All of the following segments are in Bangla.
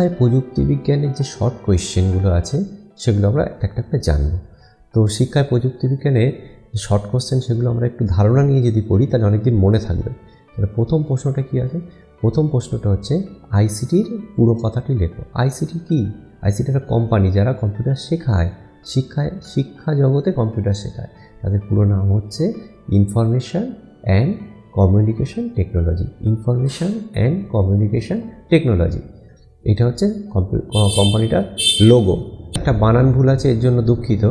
তাই প্রযুক্তি বিজ্ঞানের যে শর্ট কোয়েশ্চেনগুলো আছে, সেগুলো আমরা একটা একটা জানব। তো শিক্ষায় প্রযুক্তি বিজ্ঞানের শর্ট কোয়েশ্চেন সেগুলো আমরা একটু ধারণা নিয়ে যদি পড়ি, তাহলে অনেকদিন মনে থাকবে। তাহলে প্রথম প্রশ্নটা কী আছে প্রথম প্রশ্নটা হচ্ছে আইসিটির পুরো কথাটি লেখো। আইসিটি কি? আইসিটি একটা কোম্পানি যারা কম্পিউটার শেখায়, শিক্ষায়, শিক্ষা জগতে কম্পিউটার শেখায়। তাদের পুরো নাম হচ্ছে information and communication technology information and communication technology এটা হচ্ছে কম্পি- কোম্পানিটার লোগো একটা বানান ভুল আছে, এর জন্য দুঃখিত।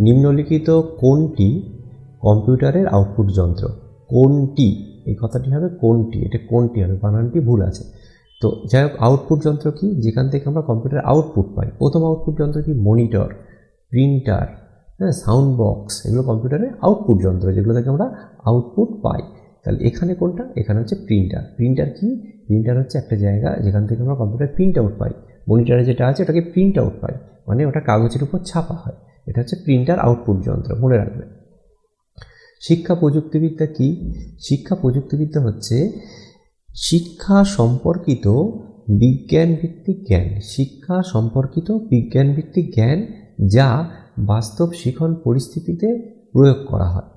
নিম্নলিখিত কোনটি কম্পিউটারের আউটপুট যন্ত্র? কোনটি? এই কথাটি হবে কোনটি? এটা কোনটি হবে? বানানটি ভুল আছে। তো যাই হোক আউটপুট যন্ত্র কি? যেখান থেকে আমরা কম্পিউটার আউটপুট পাই। প্রথম আউটপুট যন্ত্র কি? মনিটর প্রিন্টার হ্যাঁ সাউন্ড বক্স এগুলো কম্পিউটারের আউটপুট যন্ত্র, যেগুলো থেকে আমরা আউটপুট পাই। তাহলে এখানে কোনটা? এখানে হচ্ছে প্রিন্টার প্রিন্টার কি? প্রিন্টার হচ্ছে একটা জায়গা যেখান থেকে আমরা কম্পিউটার প্রিন্ট আউট পাই। মনিটরে যেটা আছে, ওটাকে প্রিন্ট আউট পাই। মানে ওটা কাগজের উপর ছাপা হয়। এটা হচ্ছে প্রিন্টার আউটপুট যন্ত্র, মনে রাখবে শিক্ষা প্রযুক্তিবিদ্যা কি? শিক্ষা প্রযুক্তিবিদ্যা হচ্ছে শিক্ষা সম্পর্কিত বিজ্ঞান ভিত্তিক জ্ঞান। শিক্ষা সম্পর্কিত বিজ্ঞান ভিত্তিক জ্ঞান যা বাস্তব শিখন পরিস্থিতিতে প্রয়োগ করা হয়।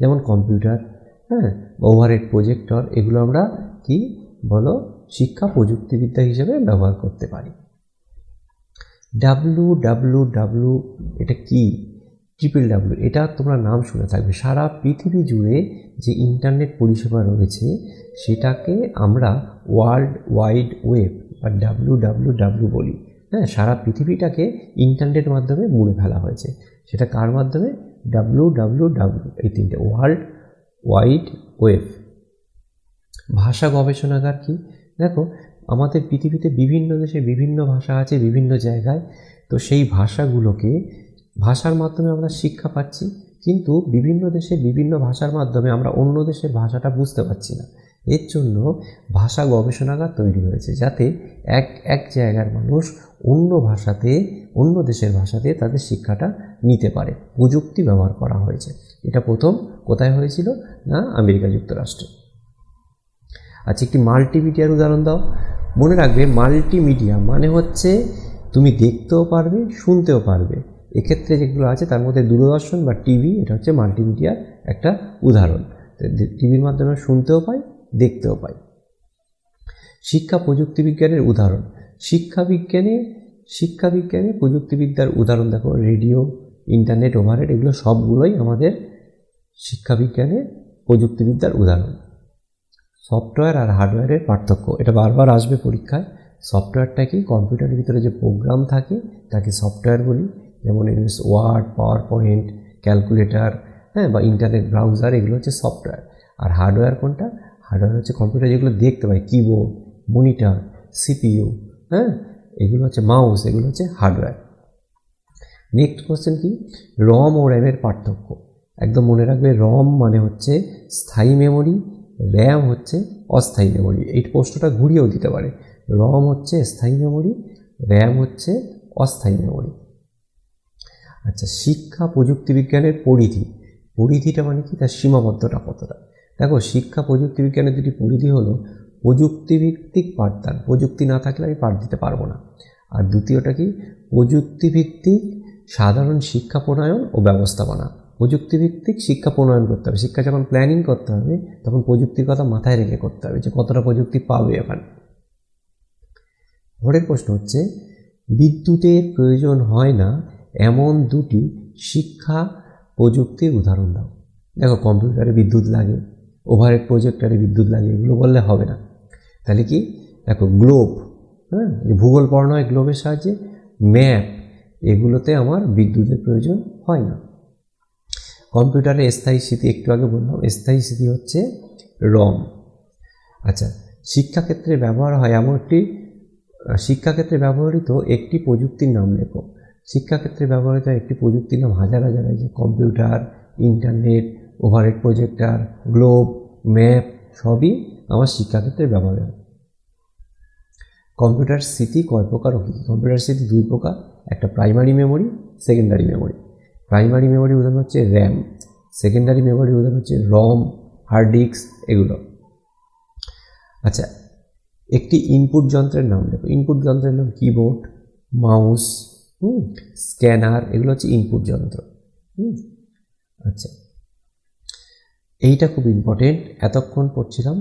যেমন কম্পিউটার হ্যাঁ ওভারহেড প্রজেক্টর এগুলো আমরা কি বলো, শিক্ষা প্রযুক্তিবিদ্যা হিসেবে ব্যবহার করতে পারি। ডাব্লু ডাব্লু ডাব্লু এটা কি? ট্রিপল ডাব্লু এটা তোমরা নাম শুনে থাকবে। সারা পৃথিবী জুড়ে যে ইন্টারনেট পরিষেবা রয়েছে, সেটাকে আমরা ওয়ার্ল্ড ওয়াইড ওয়েব বা ডাব্লু ডাব্লু ডাব্লু বলি। হ্যাঁ সারা পৃথিবীটাকে ইন্টারনেট মাধ্যমে মুড়ে ফেলা হয়েছে। সেটা কার মাধ্যমে? ডাব্লু ডাব্লু ডাব্লু এই তিনটে। ওয়ার্ল্ড ওয়াইড ওয়েব ভাষা গবেষণাগার কি? দেখো, আমাদের পৃথিবীতে বিভিন্ন দেশে বিভিন্ন ভাষা আছে, বিভিন্ন জায়গায়। তো সেই ভাষাগুলোকে ভাষার মাধ্যমে আমরা শিক্ষা পাচ্ছি, কিন্তু বিভিন্ন দেশে বিভিন্ন ভাষার মাধ্যমে আমরা অন্য দেশের ভাষাটা বুঝতে পারছি না। এর জন্য ভাষা গবেষণাগার তৈরি হয়েছে যাতে এক এক জায়গার মানুষ অন্য ভাষাতে, অন্য দেশের ভাষাতে তাদের শিক্ষাটা নিতে পারে। প্রযুক্তি ব্যবহার করা হয়েছে। এটা প্রথম, কোথায় হয়েছিল? না, আমেরিকা যুক্তরাষ্ট্রে। আচ্ছা একটি মাল্টিমিডিয়ার উদাহরণ দাও। মনে রাখবে, মাল্টিমিডিয়া মানে হচ্ছে তুমি দেখতেও পারবে, শুনতেও পারবে। এক্ষেত্রে যেগুলো আছে, তার মধ্যে দূরদর্শন বা টিভি, এটা হচ্ছে মাল্টিমিডিয়ার একটা উদাহরণ। টিভির মাধ্যমে শুনতেও পাই, দেখতেও পাই। শিক্ষা প্রযুক্তি বিজ্ঞানের উদাহরণ। শিক্ষা বিজ্ঞানে শিক্ষা বিজ্ঞানে প্রযুক্তিবিদ্যার উদাহরণ দেখো, রেডিও, ইন্টারনেট, ওভারহেড, এগুলো সবগুলোই আমাদের শিক্ষাবিজ্ঞানের প্রযুক্তিবিদ্যার উদাহরণ। সফটওয়্যার আর হার্ডওয়্যারের পার্থক্য। এটা বারবার আসবে পরীক্ষায়। সফটওয়্যারটা কি কম্পিউটারের ভিতরে যে প্রোগ্রাম থাকে, তাকে সফটওয়্যার বলি। যেমন MS Word power point calculator হ্যাঁ বা ইন্টারনেট ব্রাউজার, এগুলো হচ্ছে সফটওয়্যার। আর হার্ডওয়্যার কোনটা? হার্ডওয়্যার হচ্ছে কম্পিউটার, যেগুলো দেখতে পাই কিবোর্ড, মনিটর, সিপিইউ হ্যাঁ এগুলো হচ্ছে মাউস, এগুলো হচ্ছে হার্ডওয়্যার। নেক্সট কোশ্চেন কি? রম ও র্যামের পার্থক্য। একদম মনে রাখবে রম মানে হচ্ছে স্থায়ী মেমোরি র্যাম হচ্ছে অস্থায়ী মেমোরি এই প্রশ্নটা ঘুরিয়েও দিতে পারে। রম হচ্ছে স্থায়ী মেমোরি র্যাম হচ্ছে অস্থায়ী মেমোরি আচ্ছা শিক্ষা প্রযুক্তি বিজ্ঞানের পরিধি। পরিধিটা মানে কি? তার সীমাবদ্ধটা কতটা? দেখো, শিক্ষা প্রযুক্তি বিজ্ঞানের দুটি পরিধি হলো প্রযুক্তিভিত্তিক পাঠদান। প্রযুক্তি না থাকলে আমি পাঠ দিতে পারব না। আর দ্বিতীয়টা কি? প্রযুক্তিভিত্তিক সাধারণ শিক্ষা প্রণয়ন ও ব্যবস্থাপনা। প্রযুক্তিভিত্তিক শিক্ষা প্রণয়ন করতে হবে। শিক্ষা যখন প্ল্যানিং করতে হবে, তখন প্রযুক্তির কথা মাথায় রেখে করতে হবে যে কতটা প্রযুক্তি পাবে এখানে পরের প্রশ্ন হচ্ছে, বিদ্যুতের প্রয়োজন হয় না, এমন দুটি শিক্ষা প্রযুক্তির উদাহরণ দাও। দেখো, কম্পিউটারে বিদ্যুৎ লাগে ওভারহেড প্রজেক্টারে বিদ্যুৎ লাগে, এগুলো বললে হবে না। তাহলে কি? দেখো গ্লোব হ্যাঁ? ভূগোল পড়ানো হয় গ্লোবের সাহায্যে ম্যাপ এগুলোতে আমার বিদ্যুতের প্রয়োজন হয় না। কম্পিউটারে স্থায়ী স্মৃতি একটু আগে বললাম, স্থায়ী স্মৃতি হচ্ছে রম। আচ্ছা শিক্ষাক্ষেত্রে ব্যবহার হয় এমন একটি, শিক্ষাক্ষেত্রে ব্যবহৃত একটি প্রযুক্তির নাম লেখো। শিক্ষাক্ষেত্রে ব্যবহৃত একটি প্রযুক্তির নাম হাজার হাজার আছে computer, internet, overhead projector, globe, map, সবই আমার শিক্ষাক্ষেত্রে ব্যবহার হয়। কম্পিউটার স্মৃতি কয় প্রকার ও কী কম্পিউটার স্মৃতি দুই প্রকার, একটা primary memory, secondary memory. Primary memory উদাহরণ হচ্ছে র্যাম, সেকেন্ডারি মেমোরি উদাহরণ হচ্ছে রম, হার্ড ডিস্ক এগুলো। আচ্ছা একটি ইনপুট যন্ত্রের নাম লেখো ইনপুট যন্ত্রের নাম কিবোর্ড, মাউস, হুম, স্ক্যানার, এগুলো হচ্ছে ইনপুট যন্ত্র, হুম। আচ্ছা এইটা খুব ইম্পর্টেন্ট এতক্ষণ পড়ছিলাম।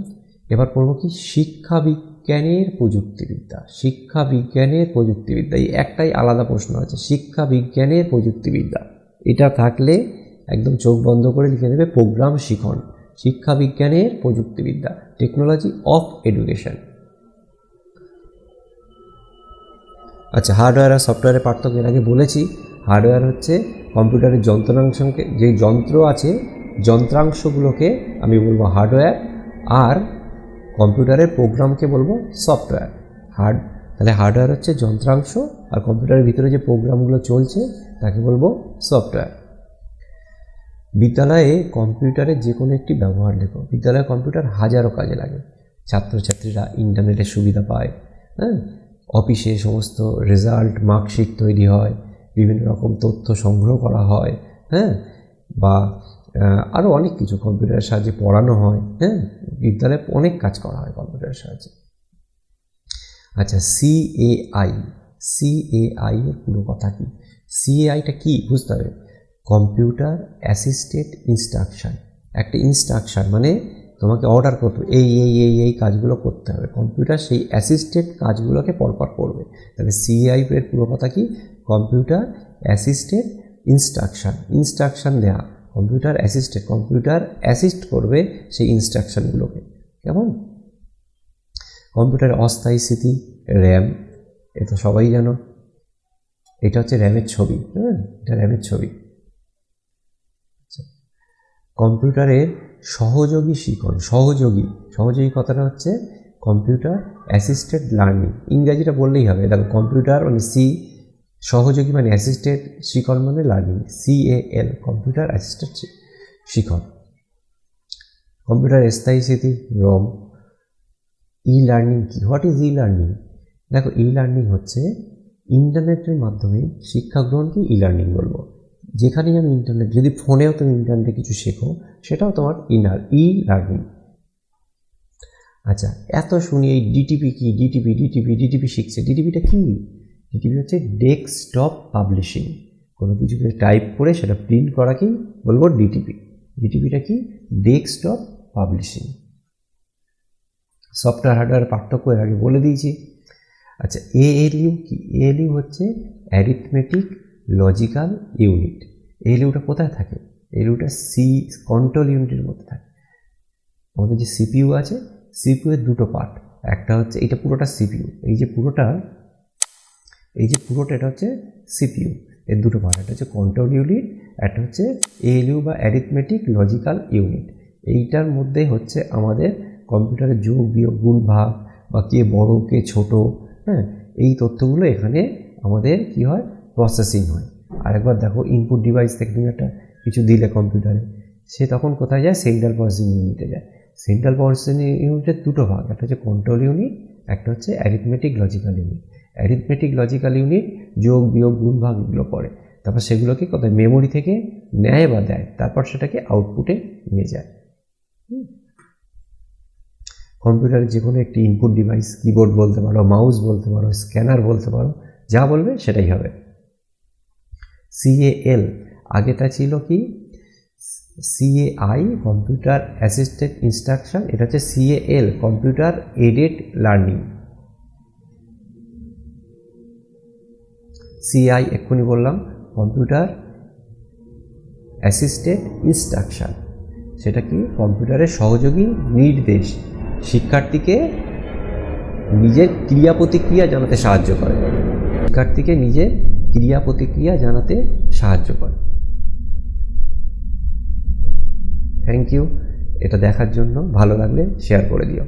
এবার পড়ব কি শিক্ষা বিজ্ঞানের প্রযুক্তিবিদ্যা শিক্ষা বিজ্ঞানের প্রযুক্তিবিদ্যা, এই একটাই আলাদা প্রশ্ন আছে শিক্ষা বিজ্ঞানের প্রযুক্তিবিদ্যা। এটা থাকলে একদম চোখ বন্ধ করে লিখে দেবে প্রোগ্রাম শিখন শিক্ষা বিজ্ঞানের প্রযুক্তিবিদ্যা টেকনোলজি অফ এডুকেশন আচ্ছা হার্ডওয়্যার আর সফটওয়্যারের পার্থক্য এর আগে বলেছি হার্ডওয়্যার হচ্ছে কম্পিউটারের যন্ত্রাংশকে, যে যন্ত্র আছে, যন্ত্রাংশগুলোকে আমি বলব হার্ডওয়্যার আর কম্পিউটারের প্রোগ্রামকে বলব সফটওয়্যার হার্ড তাহলে হার্ডওয়্যার হচ্ছে যন্ত্রাংশ আর কম্পিউটারের ভিতরে যে প্রোগ্রামগুলো চলছে, তাকে বলব সফটওয়্যার বিদ্যালয়ে কম্পিউটারের যে কোনো একটি ব্যবহার লেখো। বিদ্যালয়ে কম্পিউটার হাজারো কাজে লাগে। ছাত্রছাত্রীরা ইন্টারনেটের সুবিধা পায় হ্যাঁ? অফিসে সমস্ত রেজাল্ট মার্কশিট তৈরি হয়, বিভিন্ন রকম তথ্য সংগ্রহ করা হয় হ্যাঁ? বা আরও অনেক কিছু কম্পিউটারের সাহায্যে পড়ানো হয় হ্যাঁ? বিদ্যালয়ে অনেক কাজ করা হয় কম্পিউটারের সাহায্যে। আচ্ছা সিএআই সিএআই এর পুরো কথা কি? সিএআইটা কি? বুঝতে হবে। কম্পিউটার অ্যাসিস্টেড ইনস্ট্রাকশান একটা ইনস্ট্রাকশান মানে তোমাকে অর্ডার করতে, এই এই এই এই কাজগুলো করতে হবে। কম্পিউটার সেই অ্যাসিস্টেড কাজগুলোকে পরপর করবে। তাহলে সিআই এর পুরো কথা কি? কম্পিউটার অ্যাসিস্টেড ইনস্ট্রাকশান ইনস্ট্রাকশান দেওয়া কম্পিউটার অ্যাসিস্টেড কম্পিউটার অ্যাসিস্ট করবে সেই ইনস্ট্রাকশানগুলোকে কেমন? কম্পিউটারের অস্থায়ী স্মৃতি র্যাম এ তো সবাই জানো। এটা হচ্ছে র্যামের ছবি হ্যাঁ? এটা র্যামের ছবি। কম্পিউটারের সহযোগী শিখন, সহযোগী। সহযোগী কথাটা হচ্ছে কম্পিউটার অ্যাসিস্টেড লার্নিং ইংরাজিটা বললেই হবে। দেখো, কম্পিউটার মানে সি, সহযোগী মানে অ্যাসিস্টেড শিখন মানে learning C A L computer assisted শিখন। কম্পিউটার স্থায়ী স্মৃতি রম। ই লার্নিং কি? হোয়াট ইজ ই লার্নিং দেখো ই লার্নিং হচ্ছে ইন্টারনেটের মাধ্যমে শিক্ষা গ্রহণকে ই লার্নিং বলব। যেখানেই আমি ইন্টারনেট যদি ফোনেও তুমি ইন্টারনেটে কিছু শেখো, সেটাও তোমার ইনার ই লার্নিং আচ্ছা এত শুনি এই ডিটিপি কি? ডিটিপি ডিটিপি ডিটিপি শিখছে। ডিটিপিটা কি? ডিটিপি হচ্ছে ডেস্কটপ পাবলিশিং কোনো কিছুকে টাইপ করে সেটা প্রিন্ট করাকেই বলব ডিটিপি ডিটিপিটা কি? ডেস্কটপ পাবলিশিং সফটওয়্যার হার্ডওয়্যার পার্থক্য এর আগে বলে দিয়েছি। আচ্ছা এএলইউ কি? এএলইউ হচ্ছে অ্যারিথমেটিক লজিক্যাল ইউনিট এএলইউটা কোথায় থাকে? এএলইউটা সি কন্ট্রোল ইউনিটের মধ্যে থাকে। আমাদের যে সিপিইউ আছে সিপিইউ এর দুটো পার্ট একটা হচ্ছে এটা পুরোটা সিপিইউ এই যে পুরোটা, এই যে পুরোটা, এটা হচ্ছে সিপিইউ এর দুটো পার্ট একটা হচ্ছে কন্ট্রোল ইউনিট একটা হচ্ছে এএলইউ বা অ্যারিথমেটিক লজিক্যাল ইউনিট এইটার মধ্যে হচ্ছে আমাদের কম্পিউটারের যোগ, বিয়োগ, গুণ, ভাগ, বা কে বড়, কে ছোট হ্যাঁ এই তথ্যগুলো এখানে আমাদের কি হয়? প্রসেসিং হয়। আরেকবার দেখো ইনপুট ডিভাইস থেকে তুমি একটা কিছু দিলে কম্পিউটারে, সে তখন কোথায় যায়? সেন্ট্রাল প্রসেসিং ইউনিটে যায়। সেন্ট্রাল প্রসেসিং ইউনিটের দুটো ভাগ, একটা হচ্ছে কন্ট্রোল ইউনিট একটা হচ্ছে arithmetic logical unit arithmetic logical unit যোগ, বিয়োগ, গুণ, ভাগ এগুলো করে তারপর সেগুলোকে কোথায়? মেমোরি থেকে নেয় বা দেয়। তারপর সেটাকে আউটপুটে নিয়ে যায়। কম্পিউটারের যে কোনো একটি ইনপুট ডিভাইস কিবোর্ড বলতে পারো মাউস বলতে পারো স্ক্যানার বলতে পারো, যা বলবে সেটাই হবে। সিএএল আগেটা ছিল কি? সিএআই কম্পিউটার অ্যাসিস্টেড ইনস্ট্রাকশন এটা হচ্ছে CAL computer aided learning CI এক্ষুনি বললাম কম্পিউটার অ্যাসিস্টেড ইনস্ট্রাকশন সেটা কি? কম্পিউটারের সহযোগী নির্দেশ। শিক্ষার্থীকে নিজের ক্রিয়া প্রতিক্রিয়া জানাতে সাহায্য করে। শিক্ষার্থীকে নিজের ক্রিয়া প্রতিক্রিয়া জানাতে সাহায্য করে। থ্যাংক ইউ এটা দেখার জন্য ভালো লাগলে শেয়ার করে দিও।